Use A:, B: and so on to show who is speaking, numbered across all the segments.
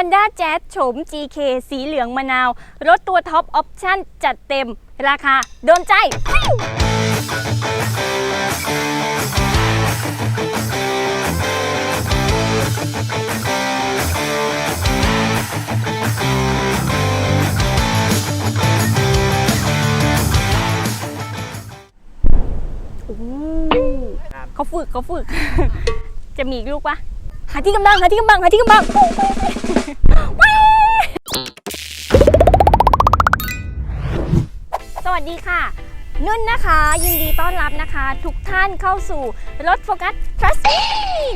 A: Honda Jazz โฉม GK สีเหลืองมะนาว รถตัวท็อปออปชั่นจัดเต็มราคา โดนใจ เขาฝึกเขาฝึก จะมีอีกลูกปะหาที่กำบังหาที่กำบังหาที่กำบัง สวัสดีค่ะ นุ่นนะคะ ยินดีต้อนรับนะคะ ทุกท่านเข้าสู่รถโฟกัสทรัสซี่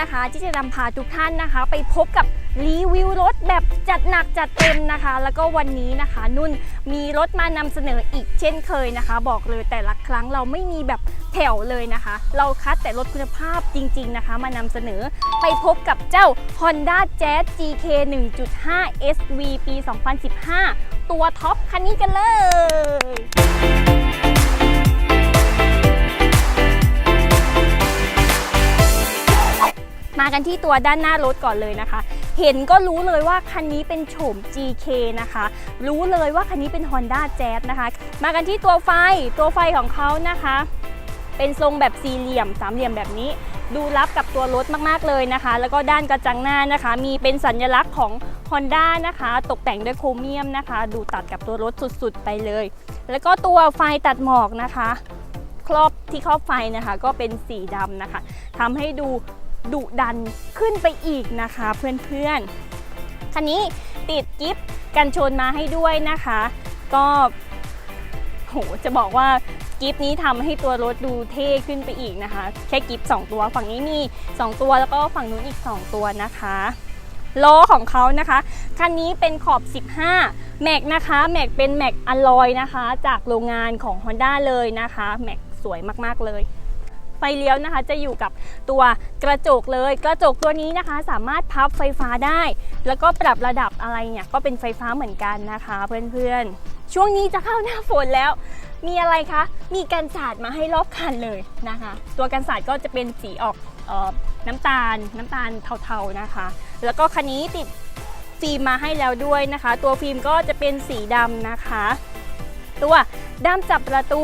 A: นะคะ ที่จะนำพาทุกท่านนะคะ ไปพบกับ รีวิวรถแบบจัดหนักจัดเต็มนะคะ แล้วก็วันนี้นะคะ นุ่นมีรถมานำเสนออีกเช่นเคยนะคะ บอกเลยแต่ละครั้งเราไม่มีแบบแถวเลยนะคะ เราคัดแต่รถคุณภาพจริง ๆนะคะ มานำเสนอไปพบกับเจ้า Honda Jazz GK 1.5 SV ปี 2015 ตัวท็อปคันนี้กันเลย มากันที่ตัวด้านหน้ารถก่อนเลยนะคะ เห็นก็รู้เลยว่าคันนี้เป็นโฉม GK นะคะ รู้เลยว่าคันนี้เป็น Honda Jazz นะคะ มากันที่ตัวไฟตัวไฟของเขานะคะ เป็นทรงแบบสี่เหลี่ยมสามเหลี่ยมแบบนี้ ดูรับกับตัวรถมากๆเลยนะคะ แล้วก็ด้านกระจังหน้านะคะ มีเป็นสัญลักษณ์ของ Honda นะคะ ตกแต่งด้วยโครเมียมนะคะ ดูตัดกับตัวรถสุดๆไปเลย แล้วก็ตัวไฟตัดหมอกนะคะ ครอบที่ครอบไฟนะคะ ก็เป็นสีดำนะคะทำให้ดู ดุดันขึ้นไปอีกนะคะเพื่อนๆ คันนี้ติดกิฟต์กันชนมาให้ด้วยนะคะ ก็โหจะบอกว่ากิฟต์นี้ทำให้ตัวรถดูเท่ขึ้นไปอีกนะคะ แค่กิฟต์2ตัวฝั่งนี้มี 2 ตัวแล้วก็ฝั่งนู้นอีก 2 ตัวนะคะล้อของเขานะคะคันนี้เป็นขอบ 15 แม็กนะคะแม็กเป็นแม็กอลลอยนะคะ จากโรงงานของ Honda เลยนะคะแม็กสวยมากๆเลย ไฟเลี้ยวนะคะ จะอยู่กับตัวกระจกเลย กระจกตัวนี้นะคะ สามารถพับไฟฟ้าได้ แล้วก็ปรับระดับอะไรเนี่ยก็เป็นไฟฟ้าเหมือนกันนะคะ เพื่อนๆ ช่วงนี้จะเข้าหน้าฝนแล้ว มีอะไรคะ มีกันสาดมาให้รอบคันเลยนะคะ ตัวกันสาดก็จะเป็นสีออกออน้ำตาลน้ำตาลเทาๆนะคะ แล้วก็คันนี้ติดฟิล์มมาให้แล้วด้วยนะคะ ตัวฟิล์มก็จะเป็นสีดำนะคะ ตัวด้ามจับประตู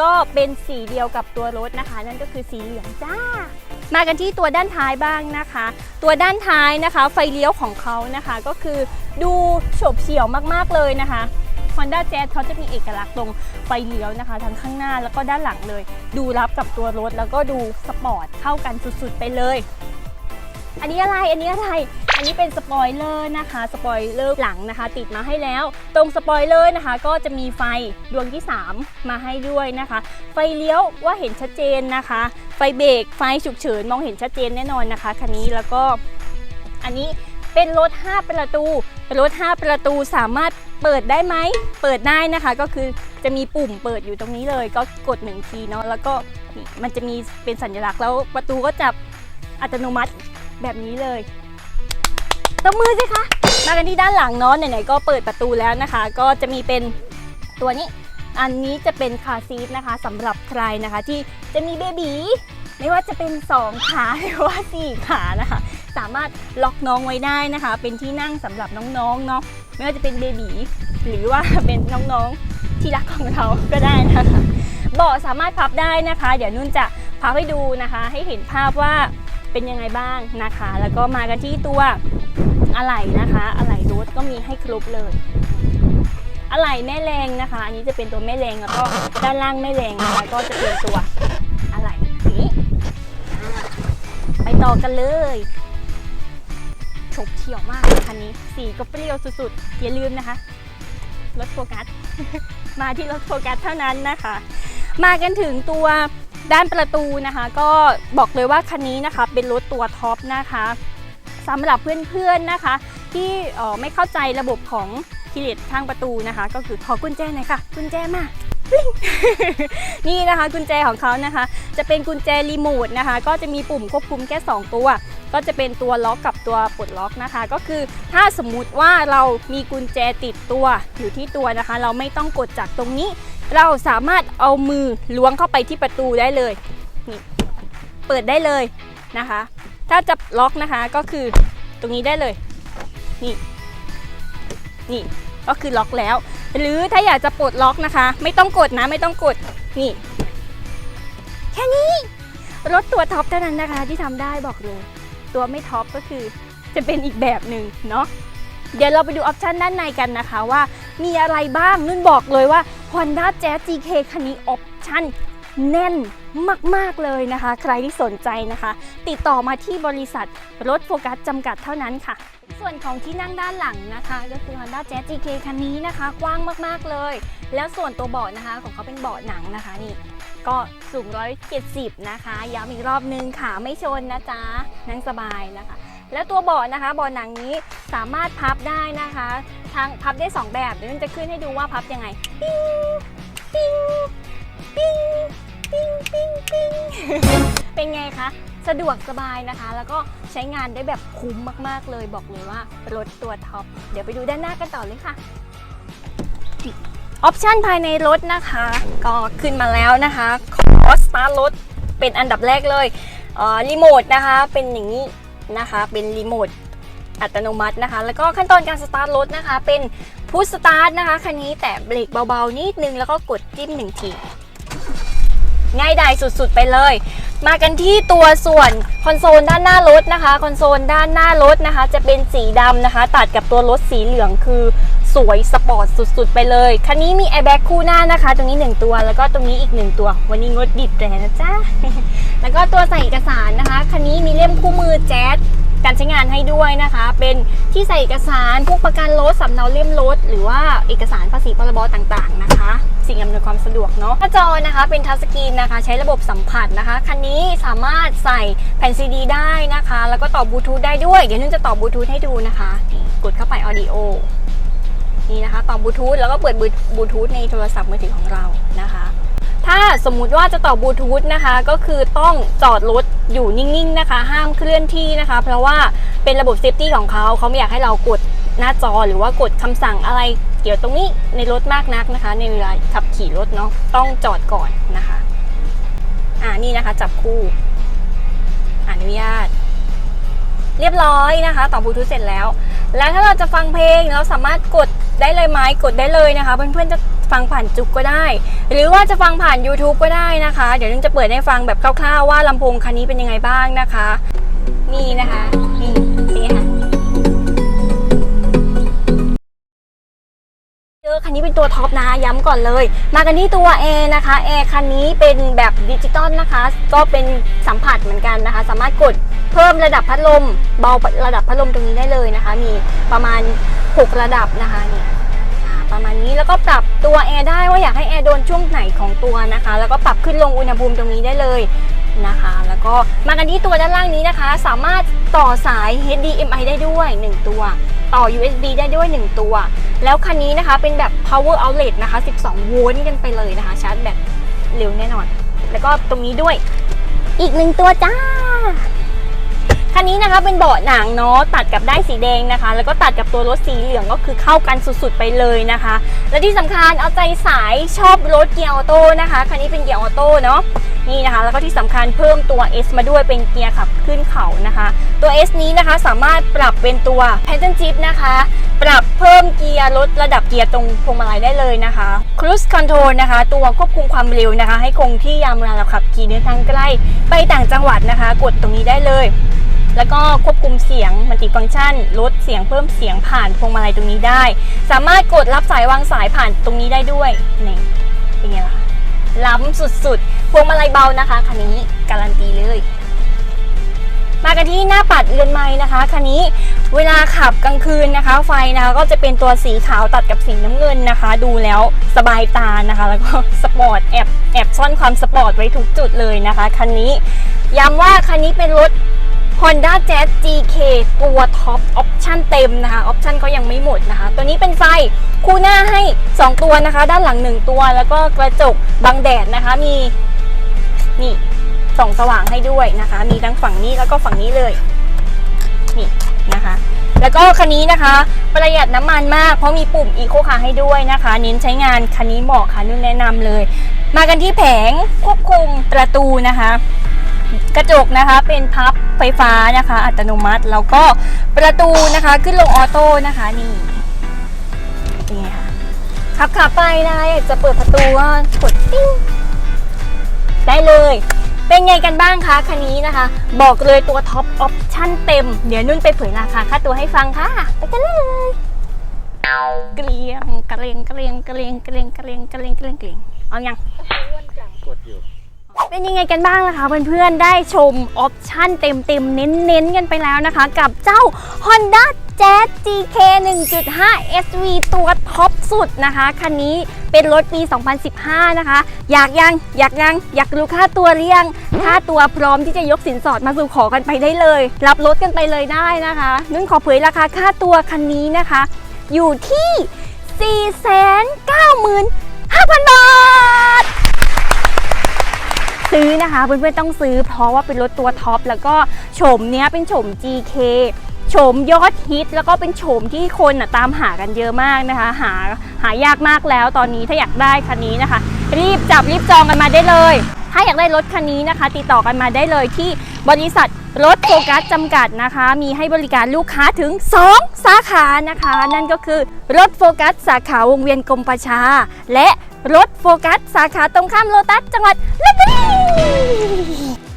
A: ก็เป็นสีเดียวกับตัวรถนะคะ นั่นก็คือสีเหลืองจ้า มากันที่ตัวด้านท้ายบ้างนะคะ ตัวด้านท้ายนะคะ ไฟเลี้ยวของเขานะคะก็คือดูโฉบเฉี่ยวมากๆเลยนะคะ Honda Jazz เขาจะมีเอกลักษณ์ตรงไฟเลี้ยวนะคะ ทั้งข้างหน้าแล้วก็ด้านหลังเลย ดูรับกับตัวรถแล้วก็ดูสปอร์ตเข้ากันสุดๆไปเลย อันนี้อะไรอันนี้อะไร อันนี้เป็นสปอยเลอร์นะคะ สปอยเลอร์หลังนะคะ ติดมาให้แล้ว ตรงสปอยเลอร์นะคะ ก็จะมีไฟดวงที่ 3 มาให้ด้วยนะคะ ไฟเลี้ยวว่าเห็นชัดเจนนะคะ ไฟเบรกไฟฉุกเฉินมองเห็นชัดเจนแน่นอนนะคะคันนี้แล้วก็อันนี้เป็นรถ 5 ประตูรถ 5 ประตูสามารถเปิดได้ไหม เปิดได้นะคะ ก็คือจะมีปุ่มเปิดอยู่ตรงนี้เลย ก็กดหนึ่งทีเนาะ แล้วก็มันจะมีเป็นสัญลักษณ์แล้วประตูก็จะอัตโนมัติแบบนี้เลย ตบมือสิคะ มากันที่ด้านหลังเนาะไหนๆก็เปิดประตูแล้วนะคะ ก็จะมีเป็นตัวนี้ อันนี้จะเป็นคาซีทนะคะสำหรับใครนะคะที่จะมีเบบีไม่ว่าจะเป็น 2 ขาหรือว่า 4 ขานะคะ สามารถล็อกน้องไว้ได้นะคะ เป็นที่นั่งสำหรับน้องๆเนาะไม่ว่าจะเป็นเบบีหรือว่าเป็นน้องๆที่รักของเราก็ได้นะคะเบาะสามารถพับได้นะคะ เดี๋ยวนุ่นจะพับให้ดูนะคะ ให้เห็นภาพว่า เป็นยังไงบ้างนะคะ แล้วก็มากันที่ตัวอะไหล่นะคะอะไหล่รถก็มีให้ครบเลยอะไหล่แม่แรงนะคะ อันนี้จะเป็นตัวแม่แรงแล้วก็ด้านล่างแม่แรงนะคะก็จะเป็นตัวอะไหล่นี้ไปต่อกันเลยฉบเฉี่ยวมากคันนี้สีก็เปรี้ยวสุดๆอย่าลืมนะคะรถโฟกัส มาที่รถโฟกัสเท่านั้นนะคะ มากันถึงตัว ด้านประตูนะคะ ก็บอกเลยว่าคันนี้นะคะเป็นรถตัวท็อปนะคะสำหรับเพื่อนๆนะคะ ที่ไม่เข้าใจระบบของคีเลตข้างประตูนะคะ ก็คือขอกุญแจหน่อยค่ะ กุญแจมานี่นะคะกุญแจของเขานะคะ จะเป็นกุญแจรีโมทนะคะ ก็จะมีปุ่มควบคุมแค่ 2 ตัว ก็จะเป็นตัวล็อกกับตัวปลดล็อกนะคะ ก็คือถ้าสมมุติว่าเรามีกุญแจติดตัวอยู่ที่ตัวนะคะ เราไม่ต้องกดจากตรงนี้ เราสามารถเอามือล้วงเข้าไปที่ประตูได้เลยนี่เปิดได้เลยนะคะ ถ้าจะล็อกนะคะก็คือตรงนี้ได้เลยนี่นี่ก็คือล็อกแล้ว หรือถ้าอยากจะปลดล็อกนะคะ ไม่ต้องกดนะไม่ต้องกดนี่แค่นี้รถตัวท็อปเท่านั้นนะคะที่ทำได้บอกเลย ตัวไม่ท็อปก็คือจะเป็นอีกแบบหนึ่งเนาะเดี๋ยวเราไปดูออปชันด้านในกันนะคะว่า มีอะไรบ้างนุ่นบอกเลยว่า Honda Jazz GK คันนี้ออปชันแน่นมาก ๆ เลยนะคะ ใครที่สนใจนะคะ ติดต่อมาที่บริษัทรถโฟกัสจำกัดเท่านั้นค่ะ ส่วนของที่นั่งด้านหลังนะคะ ก็คือ Honda Jazz GK คันนี้นะคะ กว้างมาก ๆ เลย แล้วส่วนตัวเบาะนะคะของเขาเป็นเบาะหนังนะคะนี่ก็สูง 170 นะคะ ย้ำอีกรอบนึงขาไม่ชนนะจ๊ะนั่งสบายนะคะ แล้วตัวเบาะนะคะเบาะหนังนี้สามารถพับได้นะคะทางพับได้ 2 แบบเดี๋ยวมันจะขึ้นให้ดูว่าพับยังไงปิ้งปิ้งปิ้งปิ้งปิ้งปิ้งเป็นไงคะสะดวกสบายนะคะ แล้วก็ใช้งานได้แบบคุ้มมากๆเลยบอกเลยว่ารถตัวท็อปเดี๋ยวไปดูด้านหน้ากันต่อเลยค่ะออปชันภายในรถนะคะ ก็ขึ้นมาแล้วนะคะ ขอสตาร์ทรถเป็นอันดับแรกเลยรีโมทนะคะ เป็นอย่างนี้ นะคะ เป็นรีโมทอัตโนมัตินะคะ แล้วก็ขั้นตอนการสตาร์ทรถนะคะ เป็นพุชสตาร์ทนะคะคันนี้แต่เบรกเบาๆนิดนึงแล้วก็กดจิ้มหนึ่งที ง่ายดายสุดๆไปเลย มากันที่ตัวส่วนคอนโซลด้านหน้ารถนะคะคอนโซลด้านหน้ารถนะคะ จะเป็นสีดำนะคะ ตัดกับตัวรถสีเหลืองคือสวยสปอร์ตสุดๆ ไปเลยคันนี้มีแอร์แบ็กคู่หน้านะคะ ตรงนี้ 1 ตัว แล้วก็ตรงนี้อีก 1 ตัว วันนี้งดดิบแตรนะจ๊ะ แล้วก็ตัวใส่เอกสารนะคะ คันนี้มีเล่มคู่มือแจ๊ การใช้งานให้ด้วยนะคะ เป็นที่ใส่เอกสารพวกประกันรถสำเนาเล่มรถหรือว่าเอกสารภาษีพรบต่างๆนะคะ สิ่งอำนวยความสะดวกเนาะหน้าจอนะคะเป็นทัชสกรีนนะคะ ใช้ระบบสัมผัสนะคะคันนี้สามารถใส่แผ่นซีดีได้นะคะ แล้วก็ต่อบลูทูธได้ด้วยเดี๋ยวนุ่นจะต่อบลูทูธให้ดูนะคะกดเข้าไป Audio นี่นะคะต่อบลูทูธแล้วก็เปิดบลูทูธในโทรศัพท์มือถือของเรานะคะ ถ้าสมมุติว่าจะต่อบลูทูธนะคะ ก็คือต้องจอดรถอยู่นิ่งๆนะคะ ห้ามเคลื่อนที่นะคะ เพราะว่าเป็นระบบเซฟตี้ของเขาเขาไม่อยากให้เรากดหน้าจอหรือว่ากดคำสั่งอะไรเกี่ยวตรงนี้ในรถมากนักนะคะ ในเวลาขับขี่รถเนาะต้องจอดก่อนนะคะ อ่านี่นะคะจับคู่ อนุญาต เรียบร้อยนะคะ ต่อบลูทูธเสร็จแล้ว แล้วถ้าเราจะฟังเพลงเราสามารถกดได้เลยไหมกดได้เลยนะคะ เพื่อนๆจะ ฟังผ่านจุกก็ได้ หรือว่าจะฟังผ่าน YouTube ก็ได้นะคะ เดี๋ยวนุ่นจะเปิดให้ฟังแบบคร่าวๆว่าลำโพงคันนี้เป็นยังไงบ้างนะคะ นี่นะคะนี่นไงคะเจอคันนี้เป็นตัวท็อปนะย้ำก่อนเลย มากันที่ตัวแอร์นะคะแอร์คันนี้เป็นแบบดิจิตอลนะคะ ก็เป็นสัมผัสเหมือนกันนะคะ สามารถกดเพิ่มระดับพัดลม เบาระดับพัดลมตรงนี้ได้เลยนะคะ มีประมาณ 6 ระดับนะคะนี่ ประมาณนี้แล้วก็ปรับตัวแอร์ได้ว่าอยากให้แอร์โดนช่วงไหนของตัวนะคะ แล้วก็ปรับขึ้นลงอุณหภูมิตรงนี้ได้เลยนะคะ แล้วก็มากันที่ตัวด้านล่างนี้นะคะ สามารถต่อสาย HDMI ได้ด้วย 1 ตัว ต่อ USB ได้ด้วย 1 ตัว แล้วคันนี้นะคะเป็นแบบ power outlet นะคะ 12 โวลต์กันไปเลยนะคะ ชาร์จแบตเร็วแน่นอน แล้วก็ตรงนี้ด้วยอีกหนึ่งตัวจ้า คันนี้นะคะเป็นเบาะหนังเนาะตัดกับได้สีแดงนะคะ แล้วก็ตัดกับตัวรถสีเหลืองก็คือเข้ากันสุดๆไปเลยนะคะ และที่สำคัญเอาใจสายชอบรถเกียร์ออโต้นะคะคันนี้เป็นเกียร์ออโต้เนาะนี่นะคะ แล้วก็ที่สำคัญเพิ่มตัว S มาด้วยเป็นเกียร์ขับขึ้นเขานะคะ ตัว S นี้นะคะสามารถปรับเป็นตัว p a t t e r n Shift นะคะ ปรับเพิ่มเกียร์ลดระดับเกียร์ตรงพวงมาลัยได้เลยนะคะ Cruise Control นะคะ ตัวควบคุมความเร็วนะคะ ให้คงที่ยามเวลาเราขับขี่เดินทางใกล้ ไปต่างจังหวัดนะคะ กดตรงนี้ได้เลย แล้วก็ควบคุมเสียงมัลติฟังก์ชัน ลดเสียงเพิ่มเสียงผ่านพวงมาลัยตรงนี้ได้ สามารถกดรับสายวางสายผ่านตรงนี้ได้ด้วยนี่เป็นไงล่ะล้ำสุดๆ พวงมาลัยเบานะคะคันนี้การันตีเลย มากันที่หน้าปัดเรือนไม้นะคะคันนี้เวลาขับกลางคืนนะคะ ไฟนะคะก็จะเป็นตัวสีขาวตัดกับสีน้ำเงินนะคะ ดูแล้วสบายตานะคะ แล้วก็สปอร์ตแอบแอบซ่อนความสปอร์ตไว้ทุกจุดเลยนะคะคันนี้ย้ำว่าคันนี้เป็นรถ Honda Jazz GK ตัวท็อปออปชั่นเต็มนะคะออปชั่นก็ยังไม่หมดนะคะ ตัวนี้เป็นไฟคู่หน้าให้ 2 ตัวนะคะ ด้านหลัง 1 ตัว แล้วก็กระจกบังแดดนะคะมีนี่ส่องสว่างให้ด้วยนะคะ มีทั้งฝั่งนี้แล้วก็ฝั่งนี้เลยนี่นะคะ แล้วก็คันนี้นะคะ ประหยัดน้ำมันมาก เพราะมีปุ่ม Eco Car ให้ด้วยนะคะ เน้นใช้งานคันนี้เหมาะค่ะนุ่นแนะนำเลย มากันที่แผงควบคุมประตูนะคะ กระจกนะคะเป็นพับไฟฟ้านะคะ อัตโนมัติแล้วก็ประตูนะคะขึ้นลงออโต้นะคะนี่เป็นไงคะขับขับไปนะคะอยากจะเปิดประตูก็กดติ้งได้เลย เป็นไงกันบ้างคะคันนี้นะคะ บอกเลยตัวท็อปออปชั่นเต็ม เดี๋ยวนุ่นไปเผยราคาค่าตัวให้ฟังค่ะ ไปกันเลยเกลียงเกลียงเกลียงเกลียงเกลียงเกลียงเกลียงเกลียงเกลียงเอายัง
B: กดอยู่
A: เป็นยังไงกันบ้างล่ะคะเพื่อนๆ ได้ชมออปชั่นเต็มๆ เน้นๆ กันไปแล้วนะคะ กับเจ้า Honda Jazz GK 1.5 SV ตัวท็อปสุดนะคะ คันนี้เป็นรถปี 2015 นะคะ อยากยัง อยากยัง อยากรู้ค่าตัวหรือยัง ค่าตัวพร้อมที่จะยกสินสอดมาสู่ขอกันไปได้เลย รับรถกันไปเลยได้นะคะ นุ่นขอเผยราคาค่าตัวคันนี้นะคะ อยู่ที่ 495,000 บาท ซื้อนะคะเพื่อนๆต้องซื้อเพราะว่าเป็นรถตัวท็อปแล้วก็โฉมเนี้ยเป็นโฉม GK โฉมยอดฮิตแล้วก็เป็นโฉมที่คนนะตามหากันเยอะมากนะคะ หาหายากมากแล้วตอนนี้ถ้าอยากได้คันนี้นะคะ รีบจับรีบจองกันมาได้เลย ถ้าอยากได้รถคันนี้นะคะ ติดต่อกันมาได้เลยที่บริษัทรถโฟกัสจำกัดนะคะ มีให้บริการลูกค้าถึง 2 สาขานะคะ นั่นก็คือรถโฟกัสสาขาวงเวียนกรมประชา และ รถโฟกัส สาขาตรงข้ามโลตัสจังหวัดลบบุรี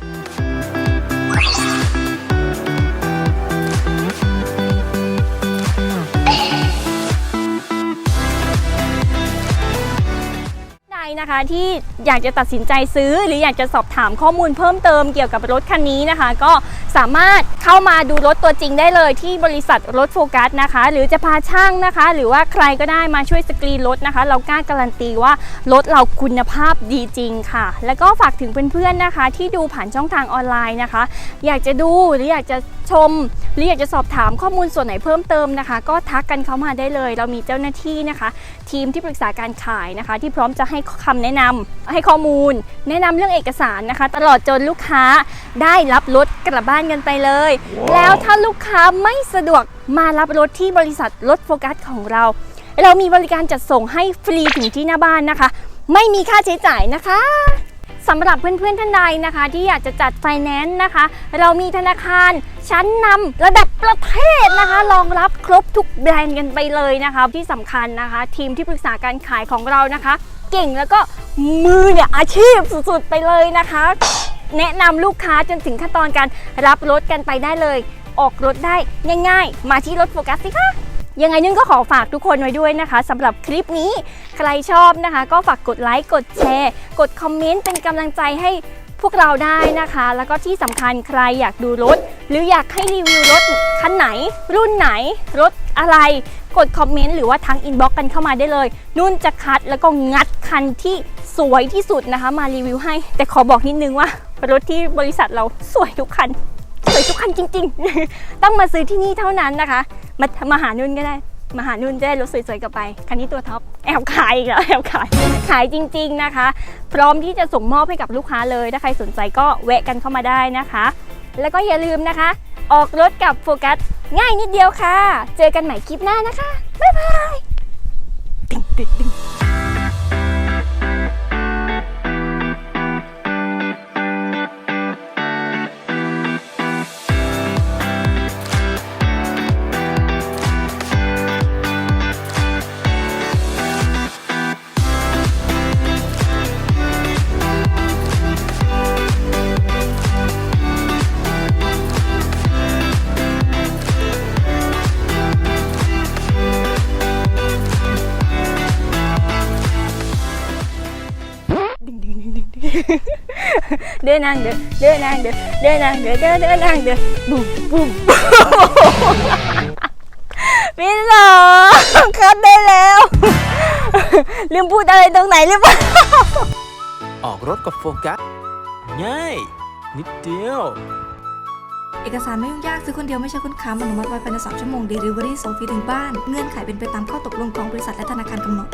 A: นะคะที่อยากจะตัดสินใจซื้อ หรืออยากจะสอบถามข้อมูลเพิ่มเติมเกี่ยวกับรถคันนี้นะคะ ก็สามารถเข้ามาดูรถตัวจริงได้เลยที่บริษัทรถโฟกัสนะคะ หรือจะพาช่างนะคะ หรือว่าใครก็ได้มาช่วยสกรีนรถนะคะ เรากล้าการันตีว่ารถเราคุณภาพดีจริงค่ะ แล้วก็ฝากถึงเพื่อนๆนะคะ ที่ดูผ่านช่องทางออนไลน์นะคะ อยากจะดูหรืออยากจะชม หรืออยากจะสอบถามข้อมูลส่วนไหนเพิ่มเติมนะคะ ก็ทักกันเข้ามาได้เลย เรามีเจ้าหน้าที่นะคะ ทีมที่ปรึกษาการขายนะคะ ที่พร้อมจะให้คำแนะนำให้ข้อมูล แนะนำเรื่องเอกสารนะคะ ตลอดจนลูกค้าได้รับรถกลับบ้านกันไปเลยแล้วถ้าลูกค้าไม่สะดวกมารับรถที่บริษัทรถโฟกัสของเรา เรามีบริการจัดส่งให้ฟรีถึงที่หน้าบ้านนะคะ ไม่มีค่าใช้จ่ายนะคะสำหรับเพื่อนๆท่านใดนะคะ ที่อยากจะจัดไฟแนนซ์นะคะ เรามีธนาคารชั้นนำระดับประเทศนะคะรองรับครบทุกแบรนด์กันไปเลยนะคะ ที่สำคัญนะคะ ทีมที่ปรึกษาการขายของเรานะคะ เก่งแล้วก็มือเนี่ยอาชีพสุดๆไปเลยนะคะ แนะนำลูกค้าจนถึงขั้นตอนการรับรถกันไปได้เลย ออกรถได้ง่ายๆ มาที่รถโฟกัสสิคะยังไงนุ่นก็ขอฝากทุกคนไว้ด้วยนะคะสำหรับคลิปนี้ใครชอบนะคะ ก็ฝากกดไลค์กดแชร์ กดคอมเมนต์เป็นกำลังใจให้ พวกเราได้นะคะ แล้วก็ที่สำคัญใครอยากดูรถ หรืออยากให้รีวิวรถคันไหน รุ่นไหน รถอะไร กดคอมเมนต์หรือว่าทั้งอินบ็อกกันเข้ามาได้เลย นุ่นจะคัดแล้วก็งัดคันที่สวยที่สุดนะคะ มารีวิวให้ แต่ขอบอกนิดนึงว่ารถที่บริษัทเราสวยทุกคันสวยทุกคันจริง ๆ ต้องมาซื้อที่นี่เท่านั้นนะคะ มามาหานุ่นก็ได้ มาหานุ่นจะได้รถสวยๆกลับไป คันนี้ตัวท็อปแอบขายอีกแล้วแอบขาย ขายจริงๆนะคะ พร้อมที่จะส่งมอบให้กับลูกค้าเลย ถ้าใครสนใจก็แวะกันเข้ามาได้นะคะ แล้วก็อย่าลืมนะคะ ออกรถกับโฟกัสง่ายนิดเดียวค่ะ เจอกันใหม่คลิปหน้านะคะ บ๊ายบายติ๊งติ๊ เดินนางเดินเดินนางเดินเดินนางเดินเดินเดินนางเดินบุ้มบุ้มพี่หลอคัดได้แล้ว ลืมพูดอะไรตรงไหนหรือเปล่า
B: ออกรถกับโฟกัสง่ายนิดเดียว
C: เอกสารไม่ยุ่งยากซื้อคนเดียวไม่ใช่คนค้ำอนุมัติไว้ภายใน3ชั่วโมง Delivery ส่งฟรีถึงบ้าน เงื่อนไขเป็นไปตามข้อตกลงของบริษัทและธนาคารกำหนด